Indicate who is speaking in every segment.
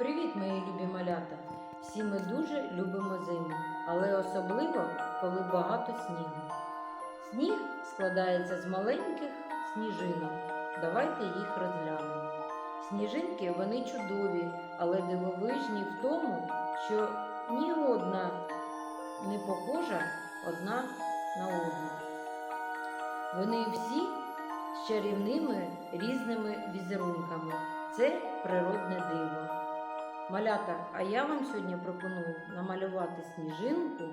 Speaker 1: Привіт, мої любі малята! Всі ми дуже любимо зиму, але особливо, коли багато снігу. Сніг складається з маленьких сніжинок. Давайте їх розглянемо. Сніжинки вони чудові, але дивовижні в тому, що ні одна не похожа одна на одну. Вони всі з чарівними різними візерунками. Це природне диво. Малята, а я вам сьогодні пропоную намалювати сніжинку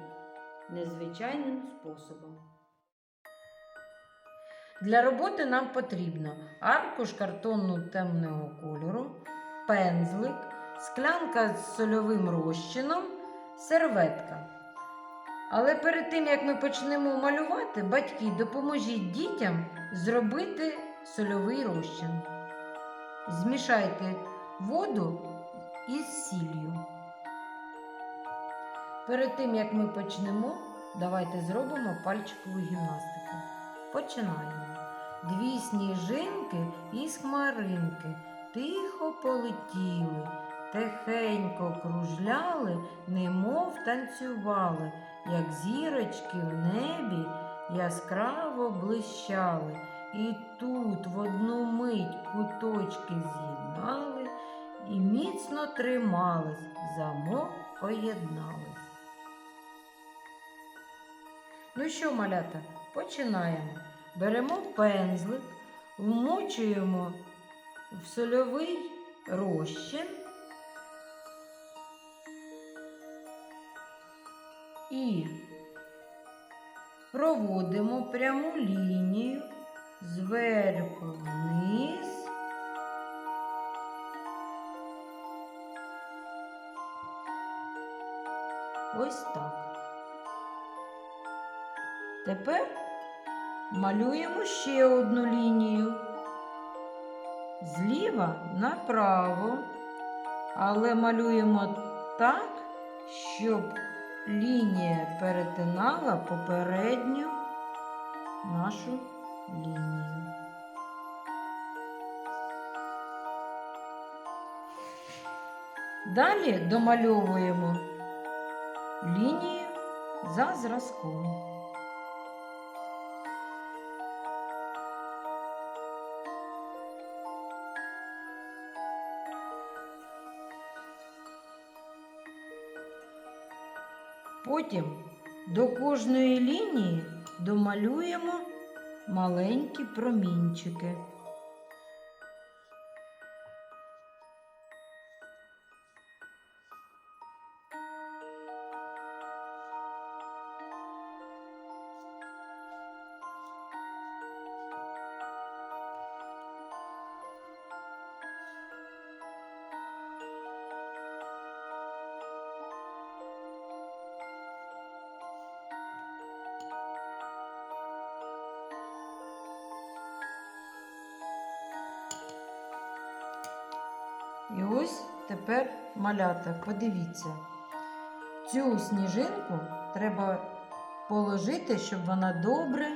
Speaker 1: незвичайним способом. Для роботи нам потрібно аркуш картонну темного кольору, пензлик, склянка з сольовим розчином, серветка. Але перед тим, як ми почнемо малювати, батьки, допоможіть дітям зробити сольовий розчин. Змішайте воду із сіллю. Перед тим, як ми почнемо, давайте зробимо пальчикову гімнастику. Починаємо. Дві сніжинки із хмаринки тихо полетіли, тихенько кружляли, немов танцювали, як зірочки в небі яскраво блищали. І тут в одну мить куточки з'єднали і міцно тримались, замок поєднались. Ну що, малята, починаємо. Беремо пензлик, вмочуємо в сольовий розчин і проводимо пряму лінію зверху вниз. Ось так. Тепер малюємо ще одну лінію. Зліва направо, але малюємо так, щоб лінія перетинала попередню нашу лінію. Далі домальовуємо лінію за зразком. Потім до кожної лінії домалюємо маленькі промінчики. І ось тепер малята, подивіться. Цю сніжинку треба положити, щоб вона добре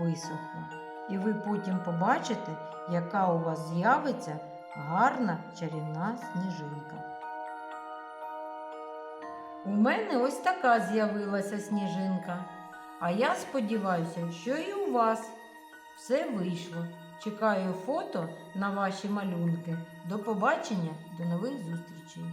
Speaker 1: висохла. І ви потім побачите, яка у вас з'явиться гарна чарівна сніжинка. У мене ось така з'явилася сніжинка. А я сподіваюся, що і у вас все вийшло. Чекаю фото на ваші малюнки. До побачення, до нових зустрічей!